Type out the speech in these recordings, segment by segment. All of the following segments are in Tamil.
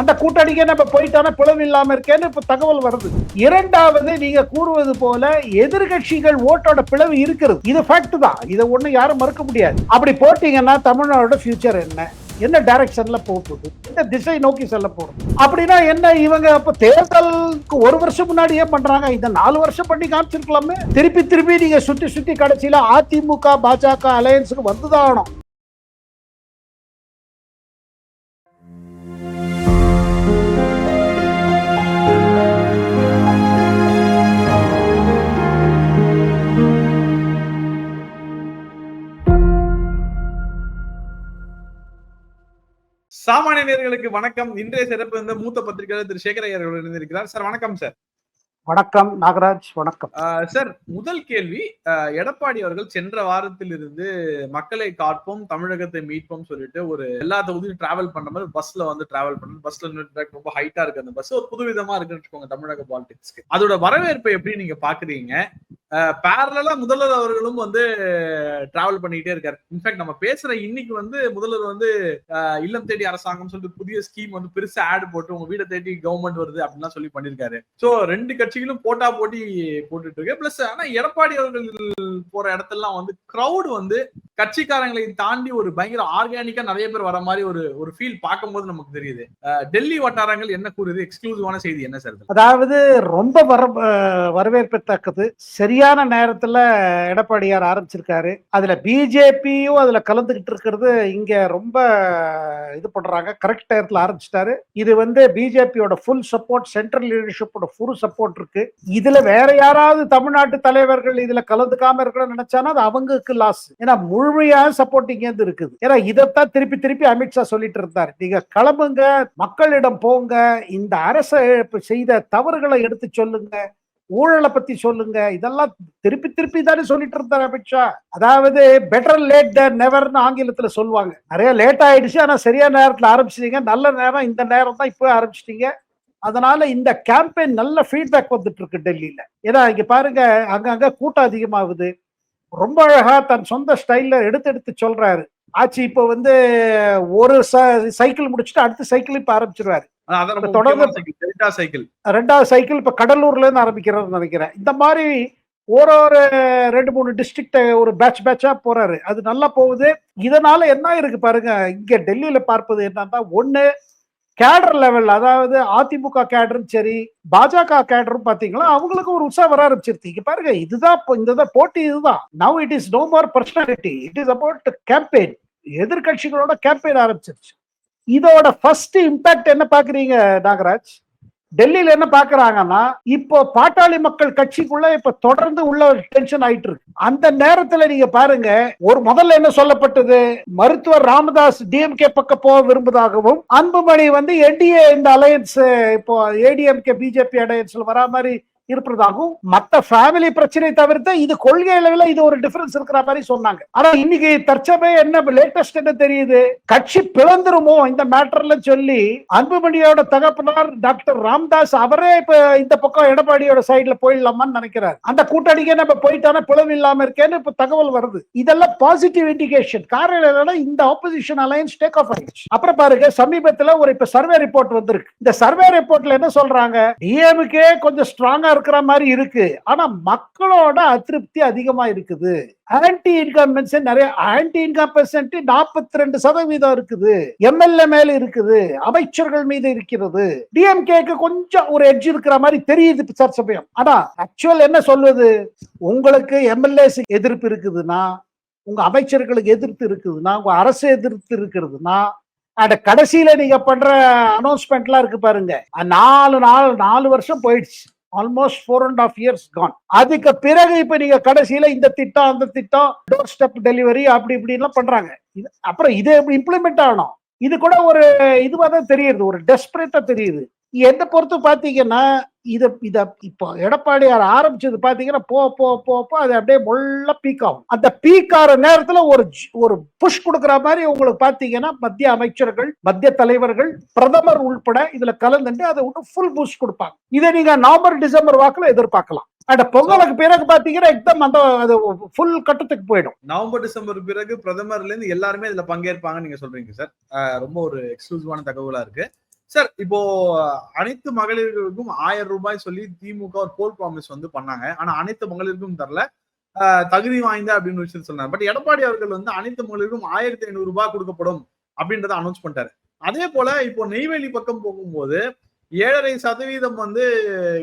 அந்த கூட்டணிக்கே நம்ம போயிட்டானா? பிளவு இல்லாம இருக்கேன்னு இப்ப தகவல் வருது. இரண்டாவது நீங்க கூறுவது போல எதிர்கட்சிகள் ஓட்டோட பிளவு இருக்கிறது. இது ஃபேக்ட் தான். இதை ஒண்ணு யாரும் மறுக்க முடியாது. அப்படி போட்டீங்கன்னா தமிழ்நாடோட ஃபியூச்சர் என்ன? என்ன டைரக்ஷன்ல போகுது? எந்த திசை நோக்கி செல்ல போறோம் அப்படின்னா என்ன இவங்க அப்ப தேர்தலுக்கு ஒரு வருஷம் முன்னாடியே பண்றாங்க. இந்த நாலு வருஷம் பண்ணி காமிச்சிருக்கலாமே. திருப்பி திருப்பி நீங்க சுத்தி சுத்தி கடைசியில அதிமுக பாஜக அலையன்ஸுக்கு வந்துதான் ஆகணும். சாமானியர்களுக்கு வணக்கம். இன்றைய சிறப்பு வந்து மூத்த பத்திரிகையாளர் திரு சேகர் அவர்கள் இருந்திருக்கிறார் சார் வணக்கம் சார். வணக்கம் நாகராஜ் வணக்கம். ஆஹ் சார் முதல் கேள்வி எடப்பாடி அவர்கள் சென்ற வாரத்தில் இருந்து மக்களை காப்போம் தமிழகத்தை மீட்போம் சொல்லிட்டு ஒரு எல்லா தொகுதியும் டிராவல் பண்ற மாதிரி பஸ்ல வந்து டிராவல் பண்ணணும் பஸ்ல ரொம்ப ஹைட்டா இருக்கு அந்த பஸ் ஒரு புதுவிதமா இருக்குன்னு வச்சுக்கோங்க தமிழக பாலிடிக்ஸ்க்கு அதோட வரவேற்பை எப்படி நீங்க பாக்குறீங்க பேரலா முதல்வர் அவர்களும் வந்து டிராவல் பண்ணிட்டே இருக்காரு. இன்ஃபேக்ட் நம்ம பேசுற இன்னைக்கு வந்து முதல்வர் வந்து ஆஹ் இல்லம் தேடி அரசாங்கம் சொல்லிட்டு புதிய ஸ்கீம் வந்து பெருசா ஆட் போட்டு உங்க வீடை தேடி கவர்மெண்ட் வருது அப்படின்லாம் சொல்லி பண்ணிருக்காரு சோ ரெண்டு கட்சிகளும் போட்டா போட்டி போட்டுட்டு இருக்கு பிளஸ் ஆனா எடப்பாடி அவர்கள் போற இடத்தெல்லாம் வந்து கிரௌட் வந்து கட்சிக்காரங்களை தாண்டி ஒரு பயங்கர ஆர்கானிக்கா நிறைய பேர் வர மாதிரி ஒரு ஒரு ஃபீல் பார்க்கும்போது நமக்கு தெரியுது. டெல்லி வட்டாரங்கள் என்ன கூறுது? எக்ஸ்க்ளூசிவான செய்தி என்ன சார் இது? அதாவது ரொம்ப வர வரவேற்பத்தக்கது. சரியான நேரத்துல எடப்பாடியார் ஆரம்பிச்சிருக்காரு. அதுல பிஜேபியும் அதுல கலந்துகிட்டு இருக்கிறது இங்க ரொம்ப இது பண்றாங்க. கரெக்ட் நேரத்துல ஆரம்பிச்சிட்டாரு. இது வந்து பிஜேபியோட ஃபுல் சப்போர்ட் சென்ட்ரல் லீடர்ஷிப்போட ஃபுல் சப்போர்ட் இருக்கு. இதுல வேற யாராவது தமிழ்நாட்டு தலைவர்கள் இதுல கலந்துக்காம இருக்கணும்னு நினைச்சானா அது அவங்களுக்கு லாஸ் ஏன்னா முழுமையாக சப்போர்ட் இங்க இருந்து இருக்குது. ஏன்னா இதைத்தான் திருப்பி திருப்பி அமித்ஷா சொல்லிட்டு இருந்தார். நீங்க கிளம்புங்க மக்களிடம் போங்க இந்த அரசு செய்த தவறுகளை எடுத்து சொல்லுங்க ஊழலை பத்தி சொல்லுங்க. இதெல்லாம் திருப்பி திருப்பி தானே சொல்லிட்டு இருந்தார் அமித்ஷா அதாவது பெட்டர் லேட் த நெவர்னு ஆங்கிலத்துல சொல்லுவாங்க. நிறைய லேட் ஆயிடுச்சு ஆனா சரியான நேரத்துல ஆரம்பிச்சிட்டீங்க. நல்ல நேரம் இந்த நேரம் தான் இப்போ ஆரம்பிச்சிட்டீங்க. அதனால இந்த கேம்பெயின் நல்ல ஃபீட்பேக் வந்துட்டு இருக்கு டெல்லியில. ஏன்னா இங்க பாருங்க அங்கங்க கூட்டம் அதிகமாகுது. ரொம்ப அழகா தன் சொந்த ஸ்டைல்ல எடுத்து எடுத்து சொல்றாரு. ஆச்சு இப்போ வந்து ஒரு சைக்கிள் முடிச்சுட்டு அடுத்த சைக்கிள் இப்ப ஆரம்பிச்சிருவாரு. தொடர்ந்து- முக்கியமான சைக்கிள் ரெண்டாவது சைக்கிள் இப்ப கடலூர்ல இருந்து ஆரம்பிக்கிறாருன்னு நினைக்கிறேன். இந்த மாதிரி ஒரு ஒரு ரெண்டு மூணு டிஸ்ட்ரிக்ட் ஒரு பேட்ச் பேட்சா போறாரு. அது நல்லா போகுது. இதனால என்ன இருக்கு பாருங்க இங்க டெல்லியில பார்ப்பது என்னன்னா ஒண்ணு கேடர் லெவல் அதாவது அதிமுக கேடரும் சரி பாஜக கேடரும் பாத்தீங்களா அவங்களுக்கு ஒரு உற்சாகம் வர ஆரம்பிச்சிருச்சு. இங்க பாருங்க இதுதான் இந்த போட்டி இதுதான். Now it is no more personality it is about campaign எதிர்கட்சிகளோட campaign ஆரம்பிச்சிருச்சு. இதோட ஃபர்ஸ்ட் இம்பாக்ட் என்ன பாக்குறீங்க நாகராஜ்? டெல்லியில என்ன பாக்குறாங்கன்னா இப்போ பாட்டாளி மக்கள் கட்சிக்குள்ள இப்ப தொடர்ந்து உள்ள ஒரு டென்ஷன் ஆயிட்டு இருக்கு அந்த நேரத்துல நீங்க பாருங்க ஒரு முதல்ல என்ன சொல்லப்பட்டது? மருத்துவர் ராமதாஸ் டிஎம்கே பக்கம் போக விரும்புவதாகவும் அன்புமணி வந்து என்டிஏ இந்த அலையன்ஸ் இப்போ ஏடிஎம்கே பிஜேபி அலையன்ஸ்ல வரா மாதிரி இருப்பதாகவும் மத்த ஃபேமிலி பிரச்சனை தவிர்த்து இது கொள்கை அளவில் இது ஒரு டிஃபரன்ஸ் இருக்கிற மாதிரி சொன்னாங்க. ஆனா இன்னைக்கு தற்சமயம் என்ன லேட்டஸ்ட் என்ன தெரியுது? கட்சி பிளந்துருமோ இந்த மேட்டர்ல சொல்லி அன்புமணியோட தகப்பனார் டாக்டர் ராம்தாஸ் அவரே இப்ப இந்த பக்கம் எடப்பாடியோட சைடுல போயிடலாமான்னு நினைக்கிறார். அந்த கூட்டணிக்கே நம்ம போயிட்டானா பிளவு இல்லாம இருக்கேன்னு இப்ப தகவல் வருது. இதெல்லாம் பாசிட்டிவ் இண்டிகேஷன் காரணம் இந்த ஆப்போசிஷன் அலையன்ஸ் டேக் ஆஃப் ஆயிடுச்சு. அப்புறம் பாருங்க சமீபத்துல ஒரு இப்ப சர்வே ரிப்போர்ட் வந்திருக்கு. இந்த சர்வே ரிப்போர்ட்ல என்ன சொல்றாங்க? டிஎம்கே கொஞ்சம் ஸ்ட்ராங்கா இருக்கிற மாதிரி இருக்கு. ஆனா மக்களோட அதிருப்தி அதிகமா இருக்குது. ஆன்டி இன்கம்பன்சி நிறைய ஆன்டி இன்கம்பன்சி நாற்பத்தி ரெண்டு சதவீதம் இருக்குது எம்எல்ஏ மேல இருக்குது. அமைச்சர்கள் மீது இருக்கிறது. டிஎம்கேக்கு கொஞ்சம் ஒரு எட்ஜ் இருக்கிற மாதிரி தெரியுது சமயம் ஆனா ஆக்சுவல் என்ன சொல்வது? உங்களுக்கு எம்எல்ஏ எதிர்ப்பு இருக்குதுன்னா உங்க அமைச்சர்களுக்கு எதிர்ப்பு இருக்குதுன்னா உங்க அரசு எதிர்ப்பு இருக்கிறதுனா அட கடைசியில நீங்க பண்ற அனௌன்ஸ்மெண்ட்லாம் இருக்கு பாருங்க. நாலு நாலு நாலு வருஷம் போயிடுச்சு. Almost four and half years gone அதுக்கு பிறகு இப்ப நீங்க கடைசியில இந்த திட்டம் அந்த திட்டம் டோர் ஸ்டெப் டெலிவரி அப்படி இப்படின்லாம் பண்றாங்க. இது அப்புறம் இது இம்ப்ளிமெண்ட் ஆகணும்? இது கூட ஒரு இதுவா தான் தெரியுது ஒரு டெஸ்பரேட்டா தெரியுது. எந்த பொறுத்து பாத்தீங்கன்னா இத இதை இப்போ எடப்பாடியார் ஆரம்பிச்சது பார்த்தீங்கன்னா போ போ போ போ அது அப்படியே முள்ள பீக் ஆகும். அந்த பீக் ஆகிற நேரத்துல ஒரு ஒரு புஷ் கொடுக்குற மாதிரி உங்களுக்கு பார்த்தீங்கன்னா மத்திய அமைச்சர்கள் மத்திய தலைவர்கள் பிரதமர் உள்பட இதுல கலந்துட்டு அதை விட்டு ஃபுல் பூஸ்ட் கொடுப்பாங்க. இதை நீங்க நவம்பர் டிசம்பர் வாக்குல எதிர்பார்க்கலாம். அந்த பொங்கலுக்கு பிறகு பாத்தீங்கன்னா எக்தம் அந்த அது ஃபுல் கட்டத்துக்கு போயிடும். நவம்பர் டிசம்பர் பிறகு பிரதமர்ல இருந்து எல்லாருமே இதுல பங்கேற்பாங்கன்னு நீங்க சொல்றீங்க சார். ரொம்ப ஒரு எக்ஸ்க்ளூசிவான தகவலா இருக்கு. சார் இப்போ அனைத்து மகளிர்களுக்கும் ஆயிரம் ரூபாய் சொல்லி திமுக ஒரு போல் ப்ராமிஸ் வந்து பண்ணாங்க. ஆனா அனைத்து மகளிருக்கும் தரல. தகுதி வாய்ந்த அப்படின்னு விஷயம் சொன்னாங்க பட் எடப்பாடி அவர்கள் வந்து அனைத்து மகளிருக்கும் ஆயிரத்தி ஐநூறு ரூபாய் கொடுக்கப்படும் அப்படின்றத அனௌன்ஸ் பண்ணிட்டாரு. அதே போல இப்போ நெய்வேலி பக்கம் போகும்போது ஏழரை சதவீதம் வந்து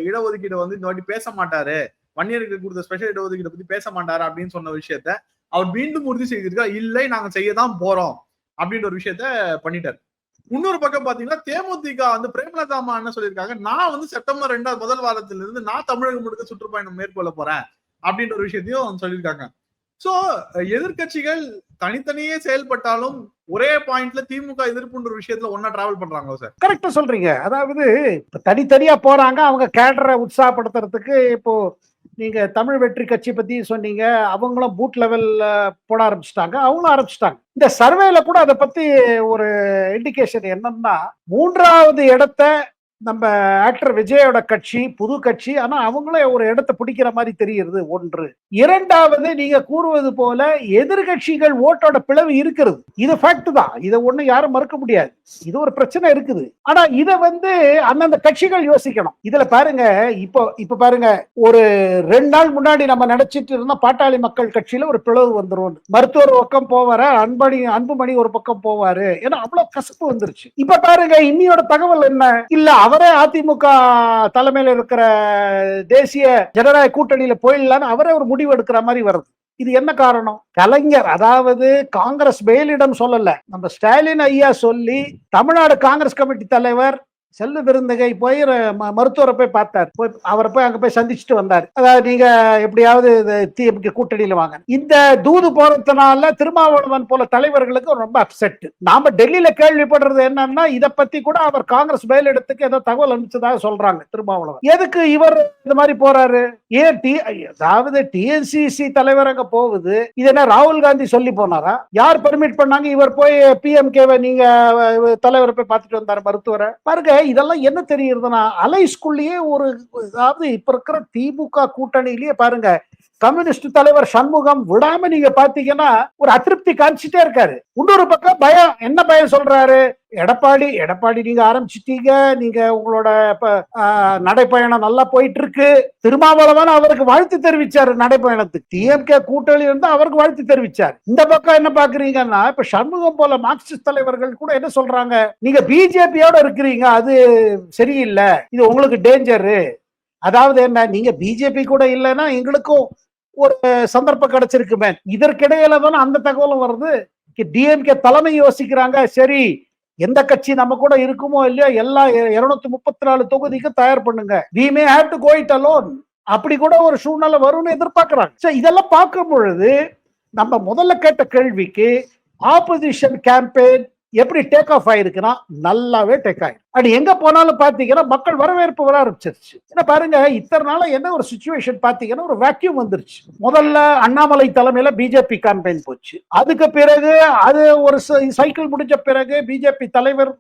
இடஒதுக்கீடு வந்து இந்த வாட்டி பேச மாட்டாரு. வன்னியருக்கு கொடுத்த ஸ்பெஷல் இடஒதுக்கீடு பத்தி பேச மாட்டாரு அப்படின்னு சொன்ன விஷயத்த அவர் மீண்டும் உறுதி செய்திருக்கா? இல்லை நாங்க செய்ய தான் போறோம். அப்படின்ற ஒரு விஷயத்த பண்ணிட்டாரு. இன்னொரு பக்கம் பாத்தீங்கன்னா தேமுதிக வந்து பிரேமலதா அம்மா என்ன சொல்லியிருக்காங்க. நான் வந்து செப்டம்பர் ரெண்டாவது முதல் வாரத்துல இருந்து நான் தமிழகம் முழுக்க சுற்றுப்பயணம் மேற்கொள்ள போறேன் அப்படின்ற ஒரு விஷயத்தையும் சொல்லியிருக்காங்க. சோ எதிர்க்கட்சிகள் தனித்தனியே செயல்பட்டாலும் ஒரே பாயிண்ட்ல திமுக எதிர்ப்புன்ற ஒரு விஷயத்துல ஒன்னா டிராவல் பண்றாங்களோ சார் கரெக்டா சொல்றீங்க. அதாவது தனித்தனியா போறாங்க அவங்க கேடரை உற்சாகப்படுத்துறதுக்கு இப்போ நீங்க தமிழ் வெற்றி கட்சி பத்தி சொன்னீங்க அவங்களும் பூட் லெவல்ல போட ஆரம்பிச்சிட்டாங்க அவங்களும் ஆரம்பிச்சிட்டாங்க. இந்த சர்வேல கூட அதை பத்தி ஒரு இண்டிகேஷன் என்னன்னா மூன்றாவது இடத்த நம்ம ஆக்டர் விஜயோட கட்சி புது கட்சி ஆனா அவங்களே ஒரு இடத்த பிடிக்கிற மாதிரி தெரியுது ஒன்று. இரண்டாவது நீங்க கூறுவது போல எதிர்கட்சிகள் ஓட்டோட பிளவு இருக்கிறது. இது ஃபேக்ட் தான். இதை ஒண்ணு யாரும் மறுக்க முடியாது. இது ஒரு பிரச்சனை இருக்குது. ஆனா இத வந்து அந்தந்த கட்சிகள் யோசிக்கணும். இதுல பாருங்க இப்போ இப்ப பாருங்க ஒரு ரெண்டு நாள் முன்னாடி நம்ம நினைச்சிட்டு இருந்தோம் பாட்டாளி மக்கள் கட்சியில ஒரு பிளவு வந்துரும். மருத்துவர் ஒரு பக்கம் போவாரு அன்பணி அன்புமணி ஒரு பக்கம் போவாரு. ஏன்னா அவ்வளவு கசப்பு வந்துருச்சு. இப்ப பாருங்க இன்னியோட தகவல் என்ன? இல்ல அவரே அதிமுக தலைமையில இருக்கிற தேசிய ஜனநாயக கூட்டணியில போயிடலான்னு அவரே ஒரு முடிவு எடுக்கிற மாதிரி வருது. இது என்ன காரணம்? கலைஞர் அதாவது காங்கிரஸ் மேலிடம் சொல்லல. நம்ம ஸ்டாலின் ஐயா சொல்லி தமிழ்நாடு காங்கிரஸ் கமிட்டி தலைவர் செல்வ விருந்தகை போய் ம- மருத்துவரை போய் பார்த்தார். போய் அவரை போய் அங்க போய் சந்திச்சுட்டு வந்தார். அதாவது நீங்க எப்படியாவது டிஎம்கே கூட்டணியில வாங்க. இந்த தூது போறதுனால திருமாவளவன் போல தலைவர்களுக்கு ரொம்ப அப்செட் நாம டெல்லியில கேள்விப்படுறது என்னன்னா இதை பத்தி கூட அவர் காங்கிரஸ் மேலிடத்துக்கு ஏதோ தகவல் அனுப்பிச்சதாக சொல்றாங்க திருமாவளவன். எதுக்கு இவர் இந்த மாதிரி போறாரு? ஏன் டி அதாவது டிஎன்சிசி தலைவர் அங்க போகுது. இது என்ன ராகுல் காந்தி சொல்லி போனாரா? யார் பெர்மிட் பண்ணாங்க? இவர் போய் பிஎம்கேவை நீங்க தலைவரை போய் பார்த்துட்டு வந்தார் மருத்துவரை? பாருங்க இதெல்லாம் என்ன தெரியுதுன்னா அலைஸ்குள்ளேயே ஒரு அதாவது இப்ப இருக்கிற திமுக கூட்டணியிலேயே பாருங்க கம்யூனிஸ்ட் தலைவர் சண்முகம் விடாம நீங்க பாத்தீங்கன்னா ஒரு அதிருப்தி காமிச்சிட்டே இருக்காரு. இன்னொரு பக்கம் பயம் என்ன பயம் சொல்றாரு? எடப்பாடி எடப்பாடி நீங்க ஆரம்பிச்சிட்டீங்க நீங்க உங்களோட இப்ப, ஆஹ், நடைப்பயணம் நல்லா போயிட்டு இருக்கு திருமாவளவன் அவருக்கு வாழ்த்து தெரிவிச்சாரு நடைப்பயணத்துக்கு. டிஎம்கே கூட்டணி வந்து அவருக்கு வாழ்த்து தெரிவிச்சார். இந்த பக்கம் என்ன பாக்குறீங்கன்னா இப்ப சண்முகம் போல மார்க்சிஸ்ட் தலைவர்கள் கூட என்ன சொல்றாங்க? நீங்க பிஜேபியோட இருக்கிறீங்க அது சரியில்லை. இது உங்களுக்கு டேஞ்சரு அதாவது என்ன நீங்க பிஜேபி கூட இல்லைன்னா எங்களுக்கும் ஒரு சந்தர்ப்பம் கிடைச்சிருக்குமே. இதற்கிடையில தானே அந்த தகவலும் வருது. டிஎம்கே தலைமை யோசிக்கிறாங்க. சரி எந்த கட்சி நம்ம கூட இருக்குமோ இல்லையோ எல்லா இருநூத்தி முப்பத்தி நாலு தொகுதிக்கும் தயார் பண்ணுங்க. We may have to go it alone அப்படி கூட ஒரு சூழ்நிலை வரும்னு எதிர்பார்க்கிறாங்க. So, இதெல்லாம் பார்க்கும் பொழுது நம்ம முதல்ல கேட்ட கேள்விக்கு ஆப்போசிஷன் கேம்பெயின் எப்படி டேக் ஆஃப் ஆயிருக்குன்னா நல்லாவே டேக் ஆயிருக்கு அது எங்க போனாலும் பாத்தீங்கன்னா மக்கள் வரவேற்பு வர ஆரம்பிச்சிருச்சு. ஏன்னா பாருங்க இத்தனை நாள என்ன ஒரு சுச்சுவேஷன் பாத்தீங்கன்னா ஒரு வேக்யூம் வந்துருச்சு. முதல்ல அண்ணாமலை தலைமையில பிஜேபி கேம்பெயின் போச்சு. அதுக்கு பிறகு அது ஒரு சைக்கிள் முடிஞ்ச பிறகு பிஜேபி தலைவர்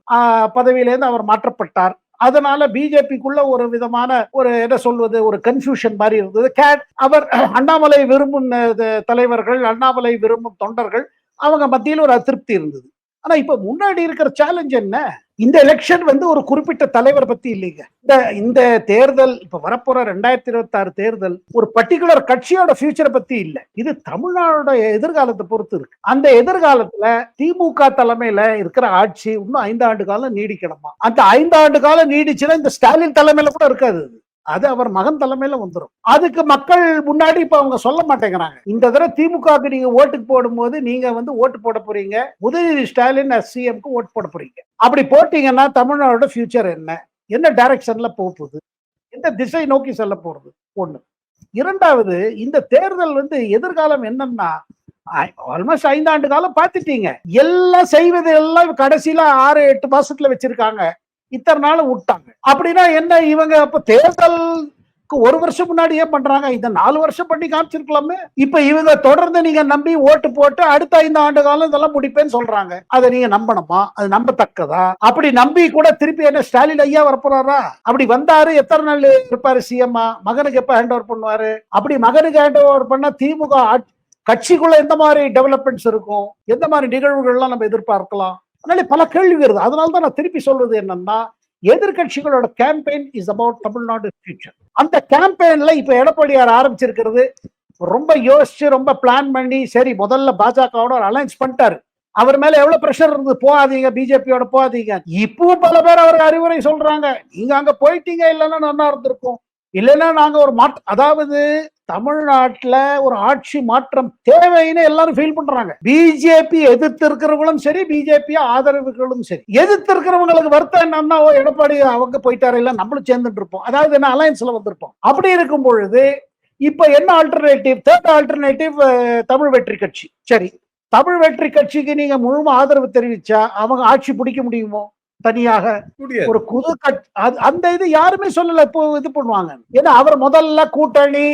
பதவியிலேருந்து அவர் மாற்றப்பட்டார். அதனால பிஜேபிக்குள்ள ஒரு விதமான ஒரு என்ன சொல்வது ஒரு கன்ஃபியூஷன் மாதிரி இருந்தது. கேட் அவர் அண்ணாமலை விரும்பும் தலைவர்கள் அண்ணாமலை விரும்பும் தொண்டர்கள் அவங்க மத்தியில் ஒரு அதிருப்தி இருந்தது. ஆனா இப்ப முன்னாடி இருக்கிற சேலஞ்ச் என்ன? இந்த எலெக்ஷன் வந்து ஒரு குறிப்பிட்ட தலைவர் பத்தி இல்லைங்க. இந்த இந்த தேர்தல் இப்ப வரப்போற ரெண்டாயிரத்தி இருபத்தி ஆறு தேர்தல் ஒரு பர்டிகுலர் கட்சியோட ஃபியூச்சரை பத்தி இல்ல. இது தமிழ்நாடோட எதிர்காலத்தை பொறுத்து இருக்கு. அந்த எதிர்காலத்துல திமுக தலைமையில இருக்கிற ஆட்சி இன்னும் ஐந்து ஆண்டு காலம் நீடிக்கணுமா? அந்த ஐந்து ஆண்டு காலம் நீடிச்சுன்னா இந்த ஸ்டாலின் தலைமையில கூட இருக்காது அது. அவர் மகன் தலைமையில வந்துடும் அதுக்கு மக்கள் முன்னாடி இப்ப அவங்க சொல்ல மாட்டேங்கிறாங்க. இந்த தடவை திமுகவுக்கு நீங்க ஓட்டுக்கு போடும்போது நீங்க வந்து ஓட்டு போட போறீங்க. உதயநிதி ஸ்டாலின் சிஎம்க்கு ஓட்டு போட போறீங்க. அப்படி போட்டீங்கன்னா தமிழ்நாடோட ஃபியூச்சர் என்ன? என்ன டைரக்ஷன்ல போகுது? எந்த திசை நோக்கி செல்ல போறது? ஒண்ணு. இரண்டாவது இந்த தேர்தல் வந்து எதிர்காலம் என்னன்னா ஆல்மோஸ்ட் ஐந்தாண்டு காலம் பார்த்துட்டீங்க. எல்லாம் செய்வது எல்லாம் கடைசியில ஆறு எட்டு மாசத்துல வச்சிருக்காங்க. இத்தனை நாள் விட்டாங்க. அப்படின்னா என்ன இவங்க இப்ப தேர்தலுக்கு ஒரு வருஷம் முன்னாடியே பண்றாங்க? இந்த நாலு வருஷம் பண்ணி காமிச்சிருக்கலாமே. இப்ப இவங்க தொடர்ந்து நீங்க நம்பி ஓட்டு போட்டு அடுத்த ஐந்து ஆண்டு காலம் இதெல்லாம் முடிப்பேன்னு சொல்றாங்க. அதை நீங்க நம்பணுமா? அது நம்பத்தக்கதா? அப்படி நம்பி கூட திருப்பி என்ன ஸ்டாலின் ஐயா வரப்போறாரா? அப்படி வந்தாரு எத்தனை நாள் இருப்பாரு சிஎம்மா மகனுக்கு எப்ப ஹேண்ட் ஓவர் பண்ணுவாரு? அப்படி மகனுக்கு ஹேண்ட் ஓவர் பண்ண திமுக ஆட்சி- கட்சிக்குள்ள எந்த மாதிரி டெவலப்மெண்ட்ஸ் இருக்கும்? எந்த மாதிரி நிகழ்வுகள்லாம் நம்ம எதிர்பார்க்கலாம்? அதனால பல கேள்வி வருது. அதனால தான் நான் திருப்பி சொல்றது என்னன்னா எதிர்கட்சிகளோட campaign is about Tamil Nadu future அந்த கேம்பெயின்ல இப்ப எடப்பாடியார் ஆரம்பிச்சிருக்கிறது ரொம்ப யோசிச்சு ரொம்ப பிளான் பண்ணி சரி முதல்ல பாஜகவோட ஒரு அலைன்ஸ் பண்ணிட்டாரு. அவர் மேல எவ்வளவு பிரஷர் இருந்து போகாதீங்க பிஜேபியோட போகாதீங்க. இப்பவும் பல பேர் அவருக்கு அறிவுரை சொல்றாங்க. நீங்க அங்க போயிட்டீங்க இல்லைன்னா நல்லா இருந்திருக்கும். இல்லைன்னா நாங்க ஒரு மாற்ற அதாவது தமிழ்நாட்டுல ஒரு ஆட்சி மாற்றம் தேவைன்னு எல்லாரும் ஃபீல் பண்றாங்க. பிஜேபி எதிர்த்து இருக்கிறவங்களும் சரி பிஜேபி ஆதரவுகளும் சரி. எதிர்த்து இருக்கிறவங்களுக்கு வருத்தம் என்னன்னா எடப்பாடி அவங்க போயிட்டாரு இல்ல நம்மளும் சேர்ந்துட்டு இருப்போம். அதாவது என்ன அலையன்ஸ்ல வந்திருப்போம். அப்படி இருக்கும் பொழுது இப்ப என்ன ஆல்டர்னேட்டிவ் தேர்ட் ஆல்டர்னேட்டிவ் தமிழ் வெற்றி கட்சி. சரி தமிழ் வெற்றி கட்சிக்கு நீங்க முழுமை ஆதரவு தெரிவிச்சா அவங்க ஆட்சி பிடிக்க முடியுமோ? தனியாக ஒரு புது கட் அது- அந்த இது யாருமே சொல்லல இப்போ இது பண்ணுவாங்க ஏன்னா அவர் முதல்ல கூட்டணி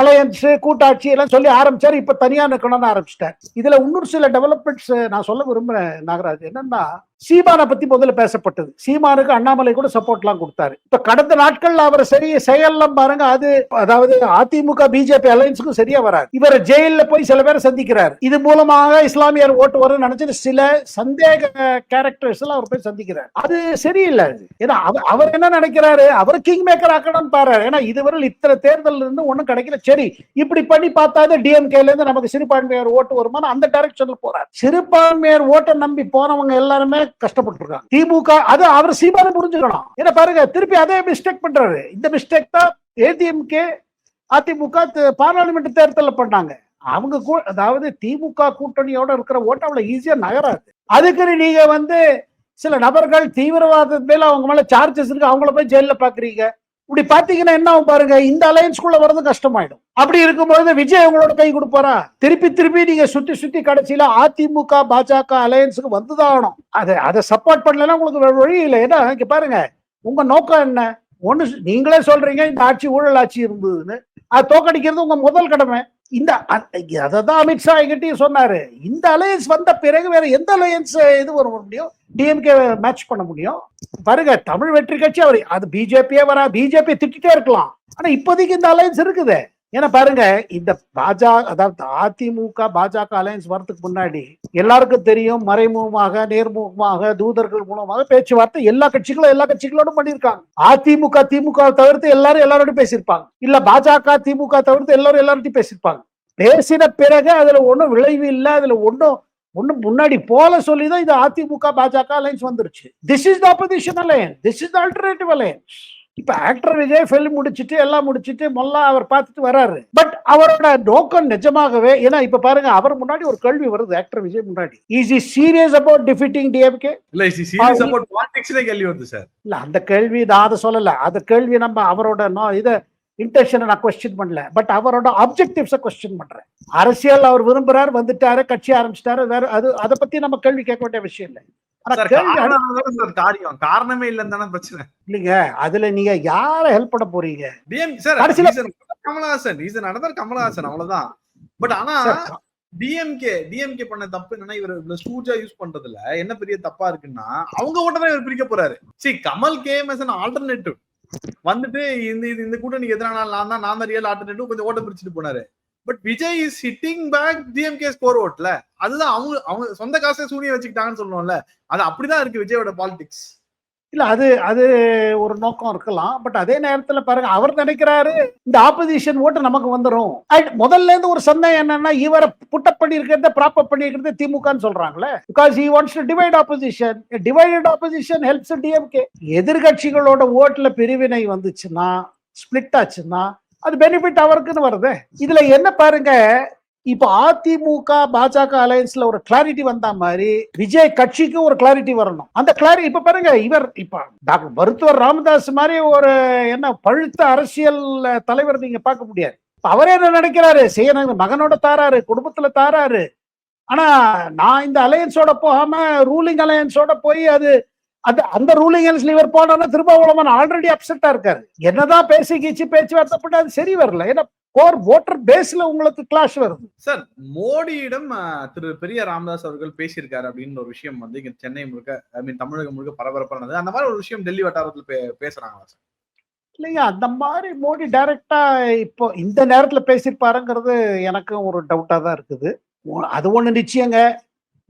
அலையன்ஸ் கூட்டாட்சி எல்லாம் சொல்லி ஆரம்பிச்சாரு. இப்ப தனியா நிற்கணும்னு ஆரம்பிச்சிட்டார். இதுல இன்னொரு சில டெவலப்மெண்ட்ஸ் நான் சொல்ல விரும்புறேன் நாகராஜ். என்னன்னா சீமானை பத்தி முதல்ல பேசப்பட்டது. சீமானுக்கு அண்ணாமலை கூட சப்போர்ட் எல்லாம் கொடுத்தாரு. இப்ப கடந்த நாட்கள்ல அவர் சரி செயல்லாம் பாருங்க அது அதாவது அதிமுக பிஜேபி அலையன்ஸுக்கும் சரியா வராது. இவர் ஜெயில போய் சில பேரை சந்திக்கிறார். இது மூலமாக இஸ்லாமியர் ஓட்டு வரும்னு நினைச்சிட்டு சில சந்தேக கேரக்டர்ஸ் எல்லாம் அவர் போய் சந்திக்கிறார். அது சரியில்லை. ஏன்னா அவர் அவர் என்ன நினைக்கிறாரு? அவர் கிங் மேக்கர் ஆக்கணும் பாரு ஏன்னா இதுவரை இத்தனை தேர்தல் இருந்து ஒண்ணும் கிடைக்கல. சரி இப்படி பண்ணி பார்த்தா டிஎம்கேல இருந்து நமக்கு சிறுபான்மையர் ஓட்டு வருமானம் அந்த டைரக்ஷன்ல போறாரு. சிறுபான்மையர் ஓட்டை நம்பி போனவங்க எல்லாருமே கஷ்டப்பட்டிருக்காங்க. திமுக அது அவர் சீமான புரிஞ்சுக்கணும். ஏன்னா பாருங்க திருப்பி அதே மிஸ்டேக் பண்றாரு. இந்த மிஸ்டேக் தான் ஏடிஎம்கே அதிமுக பாராளுமன்ற தேர்தலில் பண்ணாங்க. அவங்க கூ- அதாவது திமுக கூட்டணியோட இருக்கிற ஓட்டு அவ்வளவு ஈஸியா நகராது. அதுக்கு நீங்க வந்து சில நபர்கள் தீவிரவாதத்து மேல அவங்க மேல சார்ஜஸ் இருக்கு அவங்கள போய் ஜெயில பாக்குறீங்க. இப்படி பாத்தீங்கன்னா என்ன ஆகும் பாருங்க? இந்த அலையன்ஸ்குள்ள வர்றது கஷ்டமாயிடும். அப்படி இருக்கும்போது விஜய் உங்களோட கை கொடுப்பாரா? திருப்பி திருப்பி நீங்க சுத்தி சுத்தி கடைசியில அதிமுக பாஜக அலையன்ஸுக்கு வந்துதான் ஆகணும். அதை அதை சப்போர்ட் பண்ணலன்னா உங்களுக்கு வேற வழி இல்லை. ஏன்னா இங்க பாருங்க உங்க நோக்கம் என்ன? ஒண்ணு நீங்களே சொல்றீங்க இந்த ஆட்சி ஊழல் ஆட்சி இருந்ததுன்னு. அது தோக்கடிக்கிறது உங்க முதல் கடமை. இந்த அதை தான் அமித்ஷா எங்கிட்டயும் சொன்னாரு. இந்த அலையன்ஸ் வந்த பிறகு வேற எந்த அலையன்ஸ் இது வர முடியும்? டிஎம்கே மேட்ச் பண்ண முடியும்? பாருங்க தமிழ் வெற்றி கட்சி அவர் அது பிஜேபியே வரா பிஜேபி திட்டிட்டே இருக்கலாம். ஆனா இப்போதைக்கு இந்த அலையன்ஸ் இருக்குது. ஏன்னா பாருங்க இந்த பாஜக அதாவது அதிமுக பாஜக அலையன்ஸ் வரதுக்கு முன்னாடி எல்லாருக்கும் தெரியும் மறைமுகமாக நேர்முகமாக தூதர்கள் மூலமாக பேச்சுவார்த்தை எல்லா கட்சிகளும் எல்லா கட்சிகளோடும் பண்ணியிருக்காங்க. அதிமுக திமுக தவிர்த்து எல்லாரும் எல்லாரோடும் பேசியிருப்பாங்க. இல்ல பாஜக திமுக தவிர்த்து எல்லாரும் எல்லார்ட்டையும் பேசியிருப்பாங்க. பேசின பிறகு அதுல ஒண்ணும் விளைவு இல்லை அதுல ஒண்ணும் ஒண்ணும் முன்னாடி போல சொல்லிதான் இது அதிமுக பாஜக அலைன்ஸ் வந்துருச்சு. This is the opposition alliance this is the alternative alliance இப்ப ஆக்டர் விஜய் ஃபிலிம் முடிச்சிட்டு எல்லாம் முடிச்சிட்டு மொல்லா அவர் பார்த்துட்டு வராரு. பட் அவரோட நோக்கம் நிஜமாகவே ஏன்னா இப்ப பாருங்க அவர் முன்னாடி ஒரு கேள்வி வருது ஆக்டர் விஜய் முன்னாடி. Is is serious about defeating DMK இல்ல சீரியஸ் அபவுட் பாலிடிக்ஸ்ல கேள்வி வருது சார் இல்ல அந்த கேள்வி நான் அதை சொல்லல. அந்த கேள்வி நம்ம அவரோட இத இன்டென்ஷனை நான் கொஸ்டின் பண்ணல. பட் அவரோட அப்ஜெக்டிவ்ஸை கொஸ்டின் பண்றேன். அரசியல் அவர் விரும்புறாரு வந்துட்டாரு கட்சி ஆரம்பிச்சிட்டாரு வேற அது அதை பத்தி நம்ம கேள்வி கேட்க வேண்டிய விஷயம் இல்லை. சார் காரணம் சார் இல்லைன்னு பிரச்சனை. இல்லைங்க அதுல நீங்க யார ஹெல்ப் பண்ண போறீங்க? சார் கமலஹாசன் ரீசன் நடந்தார் கமலஹாசன் அவ்வளவுதான். பட் ஆனா சார், டிஎம்கே டிஎம்கே பண்ண தப்பு என்னன்னா இவர் இவ்வளவு ஸ்டூஜா யூஸ் பண்றதுல என்ன பெரிய தப்பா இருக்குன்னா அவங்க ஓட்ட தான் இவர் பிரிக்க போறாரு. See Kamal came as alternative வந்துட்டு இந்த இது இந்த கூட்டணிக்கு எதிரான நான் தான் நான் தான் ரியல் ஆல்டர்னேட்டிவ் கொஞ்சம் ஓட்ட பிரிச்சுட்டு போனாரு. But Vijay is hitting back DMK score ஓட்ல அதுதான் அவங்க அவங்க சொந்த காசை சூனிய வச்சுக்கிட்டாங்கன்னு சொல்லுவோம்ல. அது அப்படிதான் இருக்கு விஜயோட பாலிடிக்ஸ் இல்ல அது அது ஒரு நோக்கம் இருக்கலாம். பட் அதே நேரத்துல பாருங்க அவர் நினைக்கிறாரு இந்த ஆப்போசிஷன் ஓட்டு நமக்கு வந்துடும் முதல்ல இருந்து ஒரு சந்தேகம் என்னன்னா இவரை புட்டப் பண்ணி இருக்கிறத ப்ராப்பர் பண்ணி இருக்கிறது திமுகன்னு சொல்றாங்களே because he wants to divide opposition divided opposition helps DMK எதிர்கட்சிகளோட ஓட்டுல பிரிவினை வந்துச்சுன்னா ஸ்பிளிட் ஆச்சுன்னா அது பெனிஃபிட் அவருக்குன்னு வருது. இதுல என்ன பாருங்க இப்ப அதிமுக பாஜக அலையன்ஸ்ல ஒரு கிளாரிட்டி வந்த மாதிரி விஜய் கட்சிக்கு ஒரு கிளாரிட்டி வரணும். அந்த கிளாரி இப்ப பாருங்க இவர் இப்ப டாக்டர் மருத்துவர் ராமதாஸ் மாதிரி ஒரு என்ன பழுத்த அரசியல் தலைவர் நீங்க பார்க்க முடியாது. அவரே என்ன நினைக்கிறாரு? செய்ய மகனோட தாராரு குடும்பத்துல தாராரு. ஆனா நான் இந்த அலையன்ஸோட போகாம ரூலிங் அலையன்ஸோட போய் அது அந்த அந்த ரூலிங் அலையன்ஸ்ல இவர் போனோம்னா திரும்ப ஆல்ரெடி அப்செட்டா இருக்காரு. என்னதான் பேசி கீச்சு பேச்சுவார்த்தை பண்ண அது சரி வரல. ஏன்னா கோர் ஓட்டர் பேஸ்ல உங்களுக்கு கிளாஷ் வருது. சார் மோடியிடம் திரு பெரிய ராமதாஸ் அவர்கள் பேசியிருக்காரு அப்படின்னு ஒரு விஷயம் வந்து இங்க சென்னை முழுக்க ஐ மீன் தமிழகம் முழுக்க பரபரப்பானது அந்த மாதிரி ஒரு விஷயம் டெல்லி வட்டாரத்தில் பே- பேசுறாங்களா சார் இல்லைங்க அந்த மாதிரி மோடி டைரக்டா இப்போ இந்த நேரத்துல பேசியிருப்பாருங்கிறது எனக்கும் ஒரு டவுட்டா தான் இருக்குது. அது ஒண்ணு நிச்சயங்க.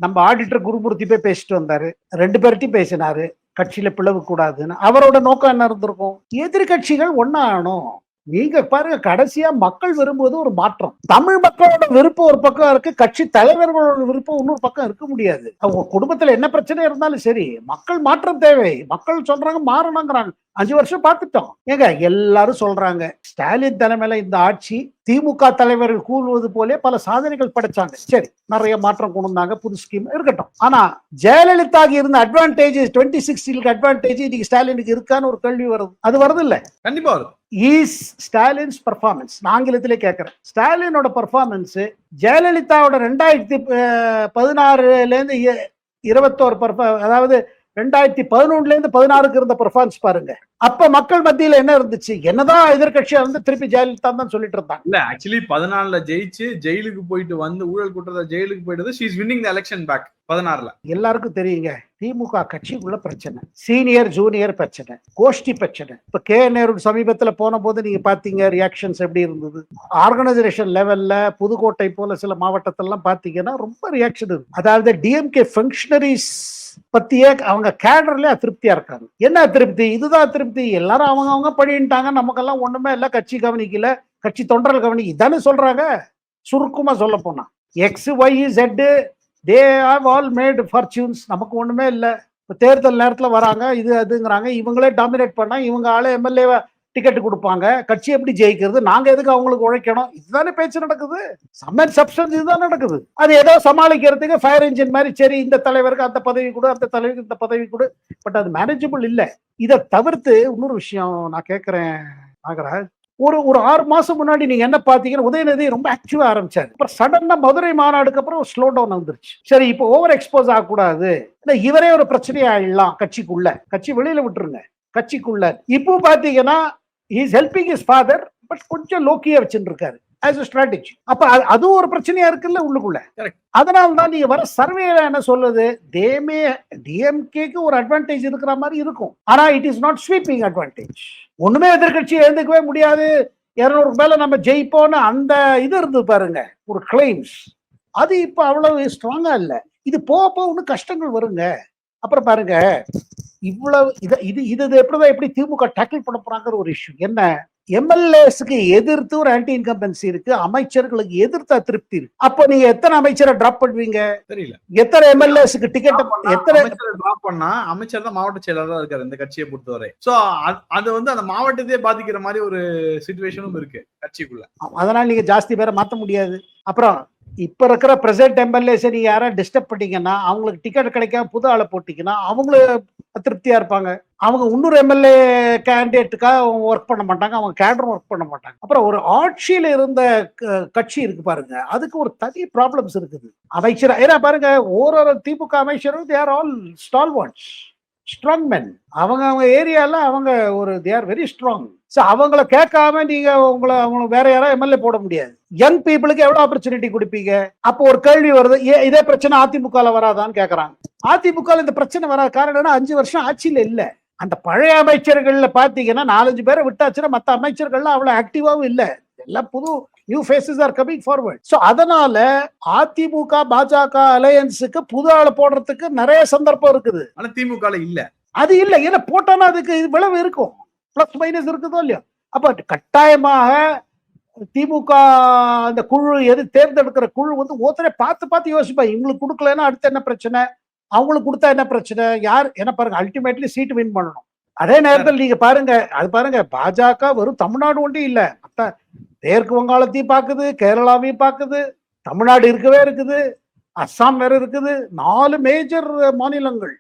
நம்ம ஆடிட்டர் குருமூர்த்தி போய் பேசிட்டு வந்தாரு. ரெண்டு பேர்ட்டையும் பேசினாரு. கட்சியில பிளவு கூடாதுன்னு. அவரோட நோக்கம் என்ன இருந்திருக்கும்? எதிர்கட்சிகள் ஒன்னாகணும் நீங்க பாருங்க கடைசியா மக்கள் விரும்புவது ஒரு மாற்றம். தமிழ் மக்களோட விருப்பம் ஒரு பக்கம் இருக்கு கட்சி தலைவர்களோட விருப்பம் இன்னொரு பக்கம் இருக்க முடியாது. அவங்க குடும்பத்துல என்ன பிரச்சனை இருந்தாலும் சரி மக்கள் மாற்றம் தேவை. மக்கள் சொல்றாங்க மாறணுங்கிறாங்க அஞ்சு வருஷம் பார்த்துட்டோம். ஏங்க எல்லாரும் சொல்றாங்க ஸ்டாலின் தலைமையில இந்த ஆட்சி திமுக தலைவர்கள் கூறுவது போலே பல சாதனைகள் படைச்சாங்க. சரி நிறைய மாற்றம் கொண்டு வந்தாங்க புது ஸ்கீம் இருக்கட்டும். ஆனா ஜெயலலிதாக்கு இருந்த அட்வான்டேஜ் டுவெண்ட்டி சிக்ஸ்டீனுக்கு அட்வான்டேஜ் இன்னைக்கு ஸ்டாலினுக்கு இருக்கான்னு ஒரு கேள்வி வருது. அது வருது இல்ல கண்டிப்பா வரும் ஈஸ் ஸ்டாலின்ஸ் பர்ஃபார்மன்ஸ் நான் ஆங்கிலத்திலே கேட்கிறேன் ஸ்டாலினோட பர்ஃபார்மன்ஸ் ஜெயலலிதாவோட ரெண்டாயிரத்தி பதினாறுல இருந்து இ- இருபத்தோரு பர்ஃபா அதாவது ரெண்டாயிரத்தி பதினொன்னுல இருந்து பதினாறுக்கு இருந்த பர்ஃபார்மன்ஸ் பாருங்க. அப்ப மக்கள் மத்தியில என்ன இருந்துச்சு? என்னதான் எதிர்கட்சியா இருந்து திருப்பி ஜெயலலிதா தான் சொல்லிட்டு இருந்தாங்க. இல்ல ஆக்சுவலி பதினாலுல ஜெயிச்சு ஜெயிலுக்கு போயிட்டு வந்து ஊழல் குற்றத்தை ஜெயிலுக்கு போயிட்டு she's winning the election back பதினாறுல. எல்லாருக்கும் தெரியுங்க திமுக கட்சிக்குள்ள பிரச்சனை சீனியர் ஜூனியர் பிரச்சனை கோஷ்டி பிரச்சனை. இப்ப கே நேரு சமீபத்துல போன போது நீங்க பாத்தீங்க ரியாக்ஷன்ஸ் எப்படி இருந்தது? ஆர்கனைசேஷன் லெவல்ல புதுக்கோட்டை போல சில மாவட்டத்திலலாம் பாத்தீங்கன்னா ரொம்ப ரியாக்ஷன் இருக்கு. அதாவது டிஎம்கே ஃபங்க்ஷனரிஸ் பத்தியே அவங்க கேடர்ல அதிருப்தியா இருக்காங்க. என்ன அதிருப்தி? இதுதான் அதிருப்தி. எல்லாரும் அவங்க அவங்க படின்ட்டாங்க நமக்கெல்லாம் ஒண்ணுமே இல்ல. கட்சி கவனிக்கல. கட்சி தொண்டர்கள் கவனிக்க இதானே சொல்றாங்க? சுருக்கமா சொல்ல போனா. X Y Z they have all made fortunes நமக்கு ஒண்ணுமே இல்லை. இப்போ தேர்தல் நேரத்தில் வராங்க இது அதுங்கிறாங்க. இவங்களே டாமினேட் பண்ணால் இவங்க ஆளே எம்எல்ஏவை டிக்கெட் கொடுப்பாங்க. கட்சி எப்படி ஜெயிக்கிறது? நாங்க எதுக்கு அவங்களுக்கு உழைக்கணும்? இதுதானே பேச்சு நடக்குது. சம்மர் சப்ஸ்டன்ஸ் இதுதான் நடக்குது. அது ஏதோ சமாளிக்கிறதுக்கு ஃபயர் இன்ஜின் மாதிரி சரி இந்த தலைவருக்கு அந்த பதவி கொடு அந்த தலைவருக்கு இந்த பதவி கொடு. பட் அது மேனேஜபிள் இல்லை. இதை தவிர்த்து இன்னொரு விஷயம் நான் கேட்கிறேன் நாகராஜ். ஒரு ஒரு ஆறு மாசம் முன்னாடி நீங்க என்ன பாத்தீங்கன்னா உதயநிதி ரொம்ப ஆக்டிவா ஆரம்பிச்சாரு. அப்புறம் சடனா மதுரை மாநாடுக்கு அப்புறம் ஸ்லோ டவுன் வந்துருச்சு. சரி இப்போ ஓவர் எக்ஸ்போஸ் ஆகக்கூடாது. இல்ல இவரே ஒரு பிரச்சனையா ஆயிடலாம் கட்சிக்குள்ள. கட்சி வெளியில விட்டுருங்க. கட்சிக்குள்ள. இப்போ பாத்தீங்கன்னா is helping is father but கொஞ்சம் லோக்கியா வச்சுட்டு இருக்காரு ஆஸ் அ ஸ்ட்ராட்டஜி அப்ப அது- அதுவும் ஒரு பிரச்சனையா இருக்குல்ல உள்ளுக்குள்ள. அதனால தான் நீங்க வர சர்வேல என்ன சொல்லுது? தேமே டிஎம்கேக்கு ஒரு அட்வான்டேஜ் இருக்கிற மாதிரி இருக்கும். ஆனா it is not sweeping advantage ஒண்ணுமே எதிர்கட்சி எழுந்துக்கவே முடியாது. இருநூறுக்கு மேல நம்ம ஜெயிப்போம்னு அந்த இது இருந்து பாருங்க ஒரு கிளைம்ஸ் அது இப்ப அவ்வளவு ஸ்ட்ராங்கா இல்ல. இது போக போக இன்னும் கஷ்டங்கள் வருங்க. அப்புறம் பாருங்க இவ்வளவு இது இது இது இது எப்படிதான் எப்படி திமுக டேக்கிள் பண்ண போறாங்கிற ஒரு இஷ்யூ என்ன? எம்எல்ஏஸ்க்கு எதிர்த்து ஒரு ஆன்டி இன்கம்பன்சி இருக்கு. அமைச்சர்களுக்கு எதிர்த்து அதிருப்தி இருக்கு. அப்போ நீங்க எத்தனை அமைச்சரை டிராப் பண்ணுவீங்க? தெரியல. எத்தனை எம்எல்ஏஸ்க்கு டிக்கெட் எத்தனை அமைச்சரை டிராப் பண்ணா அமைச்சர் தான் மாவட்ட செயலாளரா இருக்காரு இந்த கட்சியை பொறுத்தவரை. சோ அது வந்து அந்த மாவட்டத்தையே பாதிக்கிற மாதிரி ஒரு சுச்சுவேஷனும் இருக்கு கட்சிக்குள்ள. அதனால நீங்க ஜாஸ்தி பேரை மாத்த முடியாது. அப்புறம் இப்ப இருக்கிற பிரசன்ட் எம்எல்ஏஸ் நீங்க யாராவது டிஸ்டர்ப் பண்ணீங்கன்னா அவங்களுக்கு டிக்கெட் கிடைக்காம புது ஆளை போட்டீங்கன்னா அவங்களும் திருப்தியா இருப்பாங்க. அவங்க இன்னொரு எம்எல்ஏ கேண்டிடேட்டுக்காக ஒர்க் பண்ண மாட்டாங்க அவங்க கேடரும் ஒர்க் பண்ண மாட்டாங்க. அப்புறம் ஒரு ஆட்சியில் இருந்த க- கட்சி இருக்கு பாருங்க அதுக்கு ஒரு தனி ப்ராப்ளம்ஸ் இருக்குது. அமைச்சர் ஏன்னா பாருங்க ஒரு திமுக அமைச்சரும் they're all stalwarts strong men அவங்க அவங்க ஏரியால அவங்க ஒரு they are very strong so அவங்கள கேட்காம நீங்க உங்களை அவங்க வேற யாராவது எம்எல்ஏ போட முடியாது. யங் பீப்புளுக்கு எவ்வளவு ஆப்பர்ச்சுனிட்டி கொடுப்பீங்க? அப்போ ஒரு கேள்வி வருது ஏன் இதே பிரச்சனை அதிமுகல வராதான்னு கேக்குறாங்க. அதிமுக இந்த பிரச்சனை வராத காரணம் அஞ்சு வருஷம் ஆட்சியில இல்ல. அந்த பழைய அமைச்சர்கள்ல பாத்தீங்கன்னா நாலஞ்சு பேரை விட்டாச்சுன்னா மத்த அமைச்சர்கள்லாம் அவ்வளவு ஆக்டிவாவும் இல்ல. எல்லாம் புது new faces are coming forward so அதனால அதிமுக பாஜக அலையன்ஸுக்கு புது ஆளை போடுறதுக்கு நிறைய சந்தர்ப்பம் இருக்குது. ஆனா திமுக இல்ல. அது இல்ல. ஏன்னா போட்டோன்னா அதுக்கு விளைவு இருக்கும். பிளஸ் மைனஸ் இருக்குதோ இல்லையோ? அப்ப கட்டாயமாக திமுக அந்த குழு எது தேர்ந்தெடுக்கிற குழு வந்து ஒருத்தரை பார்த்து பார்த்து யோசிப்பாங்க இவங்களுக்கு கொடுக்கலன்னா அடுத்து என்ன பிரச்சனை? அவங்களுக்கு கொடுத்தா என்ன பிரச்சனை? யார்? என்ன பாருங்க அல்டிமேட்லி சீட் வின் பண்ணணும். அதே நேரத்தில் நீங்க பாருங்க அது பாருங்க பாஜக வெறும் தமிழ்நாடு ஒன்றும் இல்ல. மேற்கு வங்காளத்தையும் பார்க்குது கேரளாவையும் பார்க்குது தமிழ்நாடு இருக்கவே இருக்குது அஸ்ஸாம் வேற இருக்குது நாலு மேஜர் மாநிலங்கள்.